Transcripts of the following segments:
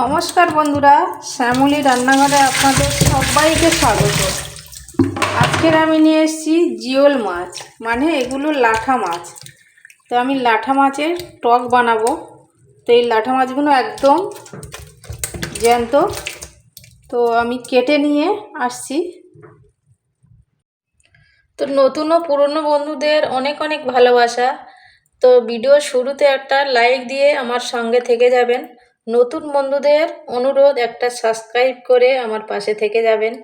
নমস্কার বন্ধুরা, শ্যামলী রান্নাঘরে আপনাদের সবাইকে স্বাগত। আজকের আমি নিয়ে এসেছি জিওল মাছ মানে এগুলো লাঠা মাছ। তো আমি লাঠা মাছের টক বানাবো। তো এই লাঠা মাছগুলো একদম জ্যান্ত। তো আমি কেটে নিয়ে আসছি। তো নতুন ও পুরনো বন্ধুদের অনেক অনেক ভালোবাসা। তো ভিডিও শুরুতে একটা লাইক দিয়ে আমার সঙ্গে থেকে যাবেন। নতুন বন্ধুদের অনুরোধ একটা সাবস্ক্রাইব করে আমার পাশে থেকে যাবেন।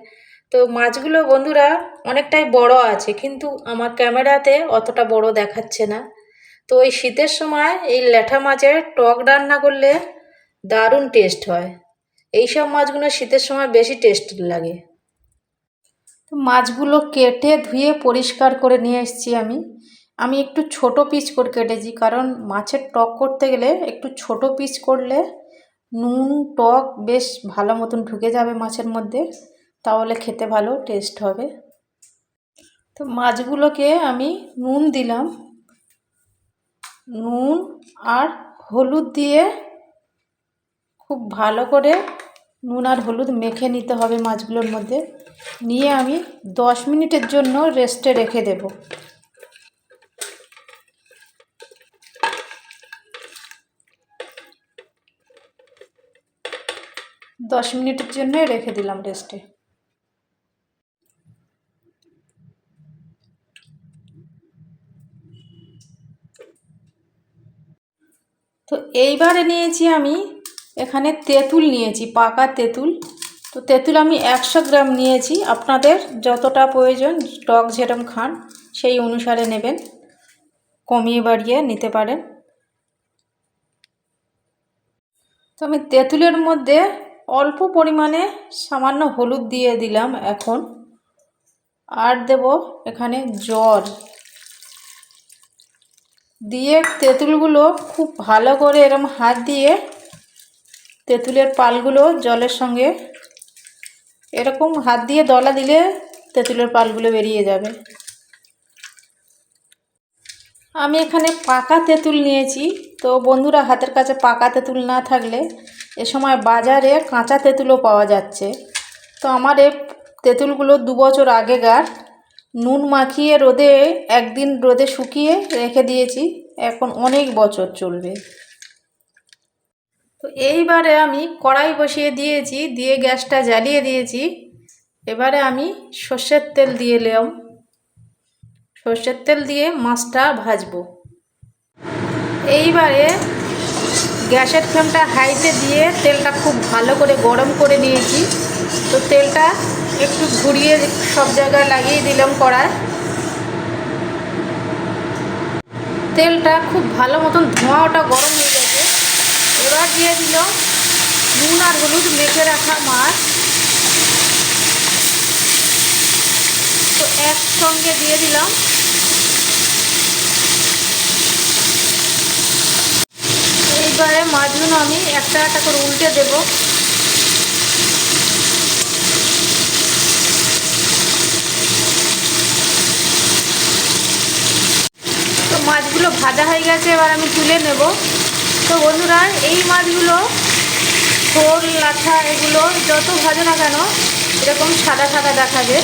তো মাছগুলো বন্ধুরা অনেকটাই বড় আছে, কিন্তু আমার ক্যামেরাতে অতটা বড় দেখাচ্ছে না। তো এই শীতের সময় এই ল্যাঠা মাছের টক রান্না করলে দারুণ টেস্ট হয়। এই সব মাছগুলো শীতের সময় বেশি টেস্ট লাগে। তো মাছগুলো কেটে ধুয়ে পরিষ্কার করে নিয়ে এসেছি আমি। আমি একটু ছোট পিস করে কেটেছি, কারণ মাছের টক করতে গেলে একটু ছোট পিস করলে নুন, টক বেশ ভালো মতন ঢুকে যাবে মাছের মধ্যে, তাহলে খেতে ভালো টেস্ট হবে। তো মাছগুলোকে আমি নুন দিলাম। নুন আর হলুদ দিয়ে খুব ভালো করে নুন আর হলুদ মেখে নিতে হবে মাছগুলোর মধ্যে। নিয়ে আমি দশ মিনিটের জন্য রেস্টে রেখে দেব। দশ মিনিটের জন্য রেখে দিলাম রেস্টে তো এইবারে নিয়েছি আমি এখানে তেঁতুল নিয়েছি, পাকা তেঁতুল। তো তেঁতুল আমি একশো গ্রাম নিয়েছি। আপনাদের যতটা প্রয়োজন টক যেরম খান সেই অনুসারে নেবেন, কমিয়ে বাড়িয়ে নিতে পারেন। তো আমি তেঁতুলের মধ্যে অল্প পরিমাণে সামান্য হলুদ দিয়ে দিলাম এখন। আর দেব এখানে জল। দিয়ে তেঁতুলগুলো খুব ভালো করে এরম হাত দিয়ে তেঁতুলের পালগুলো জলের সঙ্গে এরকম হাত দিয়ে দলা দিলে তেঁতুলের পালগুলো বেরিয়ে যাবে। আমি এখানে পাকা তেঁতুল নিয়েছি। তো বন্ধুরা, হাতের কাছে পাকা তেঁতুল না থাকলে এ সময় বাজারে কাঁচা তেঁতুলও পাওয়া যাচ্ছে। তো আমার এ তেঁতুলগুলো দু বছর আগেকার। নুন মাখিয়ে রোদে, একদিন রোদে শুকিয়ে রেখে দিয়েছি। এখন অনেক বছর চলবে। তো এইবারে আমি কড়াই বসিয়ে দিয়েছি, দিয়ে গ্যাসটা জ্বালিয়ে দিয়েছি। এবারে আমি সর্ষের তেল দিয়ে এলাম। সর্ষের তেল দিয়ে মাছটা ভাজবো। এইবারে গ্যাসের ফ্লেমটা হাইতে দিয়ে তেলটা খুব ভালো করে গরম করে নিয়েছি। তো তেলটা একটু ঘুরিয়ে সব জায়গায় লাগিয়ে দিলাম কড়ায়। তেলটা খুব ভালো মতন ধোঁয়াটা গরম হয়ে গেছে। এবার দিয়ে দিল নুন আর হলুদ মেখে রাখা মাছ। তো একসঙ্গে দিয়ে দিলাম। এইবারে মাছগুলো আমি একটা একটা করে উল্টে দেবো। তো মাছগুলো ভাজা হয়ে গেছে, এবার আমি তুলে নেব। তো বন্ধুরা, এই মাছগুলো শোল লাঠা, এগুলো যত ভাজো না কেন, এরকম সাদা সাদা দেখাবে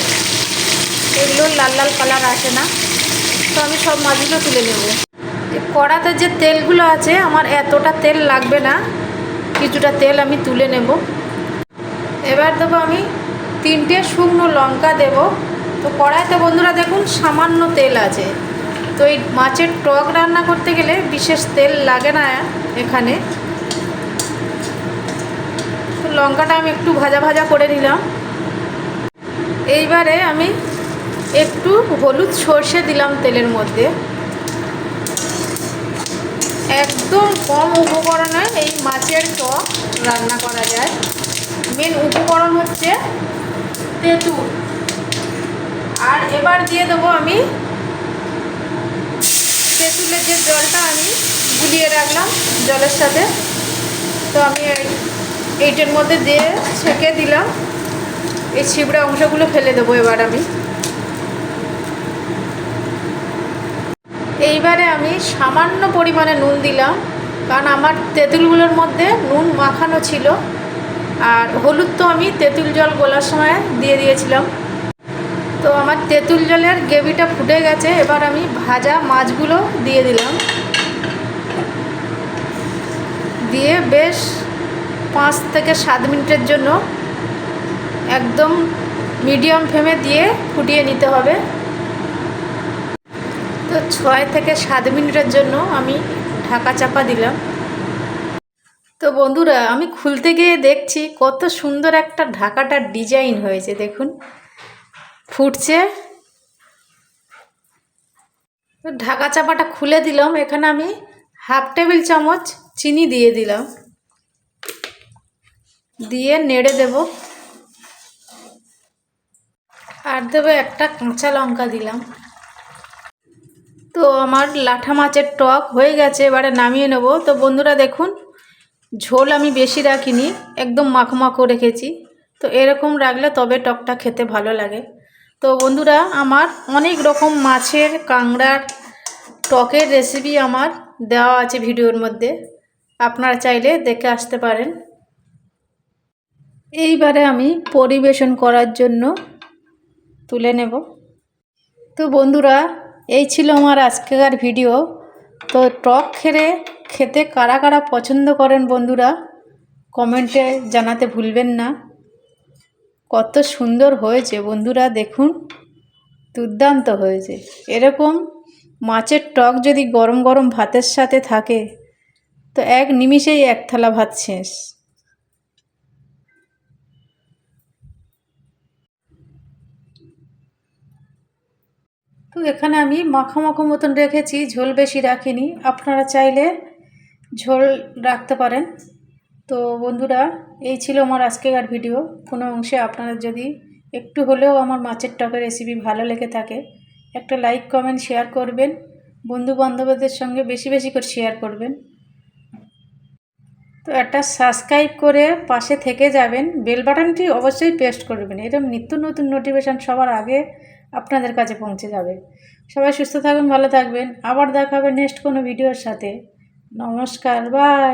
এগুলো লাল লাল কালার আসে না। তো আমি সব মাছগুলো তুলে নেব। কড়াতে যে তেলগুলো আছে, আমার এতটা তেল লাগবে না। কিছুটা তেল আমি তুলে নেব। এবার দেবো আমি তিনটে শুকনো লঙ্কা দেব। তো কড়াইতে বন্ধুরা দেখুন, সামান্য তেল আছে। তো এই মাছের টক রান্না করতে গেলে বিশেষ তেল লাগে না এখানে। তো লঙ্কাটা আমি একটু ভাজা ভাজা করে নিলাম। এইবারে আমি একটু হলুদ সর্ষে দিলাম তেলের মধ্যে। একদম কম উপকরণে এই মাছের টক রান্না করা যায়। মেন উপকরণ হচ্ছে তেঁতুল। আর এবার দিয়ে দেবো আমি তেঁতুলের যে জলটা আমি গুলিয়ে রাখলাম জলের সাথে, তো আমি এইটার মধ্যে দিয়ে ছেঁকে দিলাম। এই ছিবড়া অংশগুলো ফেলে দেবো এবার আমি। এইবারে আমি সামান্য পরিমাণে নুন দিলাম, কারণ আমার তেঁতুলগুলোর মধ্যে নুন মাখানো ছিল। আর হলুদ তো আমি তেঁতুল জল গোলার সময় দিয়ে দিয়েছিলাম। তো আমার তেঁতুল জলের গ্রেভিটা ফুটে গেছে, এবার আমি ভাজা মাছগুলো দিয়ে দিলাম। দিয়ে বেশ পাঁচ থেকে সাত মিনিটের জন্য একদম মিডিয়াম ফ্লেমে দিয়ে ফুটিয়ে নিতে হবে। তো ছয় থেকে সাত মিনিটের জন্য আমি ঢাকা চাপা দিলাম। তো বন্ধুরা, আমি খুলতে গিয়ে দেখছি কত সুন্দর একটা ঢাকাটার ডিজাইন হয়েছে, দেখুন। ফুটছে। তো ঢাকা চাপাটা খুলে দিলাম, এখানে আমি হাফ টেবিল চামচ চিনি দিয়ে দিলাম। দিয়ে নেড়ে দেব। আর দেবো একটা কাঁচা লঙ্কা দিলাম। তো আমার লাঠা মাছের টক হয়ে গেছে, এবারে নামিয়ে নেব। তো বন্ধুরা দেখুন, ঝোল আমি বেশি রাখিনি, একদম মাখো মাখো রেখেছি। তো এরকম রাখলে তবে টকটা খেতে ভালো লাগে। তো বন্ধুরা, আমার অনেক রকম মাছের কাঁংড়ার টকের রেসিপি আমার দেওয়া আছে ভিডিওর মধ্যে। আপনারা চাইলে দেখে আসতে পারেন। এইবারে আমি পরিবেশন করার জন্য তুলে নেব। তো বন্ধুরা এই ছিল আমার আজকেকার ভিডিও তো টক খেলে খেতে কারা কারা পছন্দ করেন বন্ধুরা কমেন্টে জানাতে ভুলবেন না। কত সুন্দর হয়েছে বন্ধুরা, দেখুন। দুর্দান্ত হয়েছে। এরকম মাছের টক যদি গরম গরম ভাতের সাথে থাকে, তো এক নিমিষেই এক থালা ভাত শেষ। তো এখানে আমি মাখো মাখো মতন রেখেছি, ঝোল বেশি রাখিনি। আপনারা চাইলে ঝোল রাখতে পারেন। তো বন্ধুরা, এই ছিল আমার আজকেকার ভিডিও। কোনো অংশে আপনারা যদি একটু হলেও আমার মাছের টকের রেসিপি ভালো লেগে থাকে, একটা লাইক কমেন্ট শেয়ার করবেন। বন্ধু বান্ধবদের সঙ্গে বেশি বেশি করে শেয়ার করবেন। তো একটা সাবস্ক্রাইব করে পাশে থেকে যাবেন। বেল বাটনটি অবশ্যই পেস্ট করবেন। এরকম নিত্য নতুন নোটিফিকেশান সবার আগে আপনাদের কাছে পৌঁছে যাবে। সবাই সুস্থ থাকবেন ভালো থাকবেন। আবার দেখা হবে নেক্সট কোনো ভিডিওর সাথে। নমস্কার বাই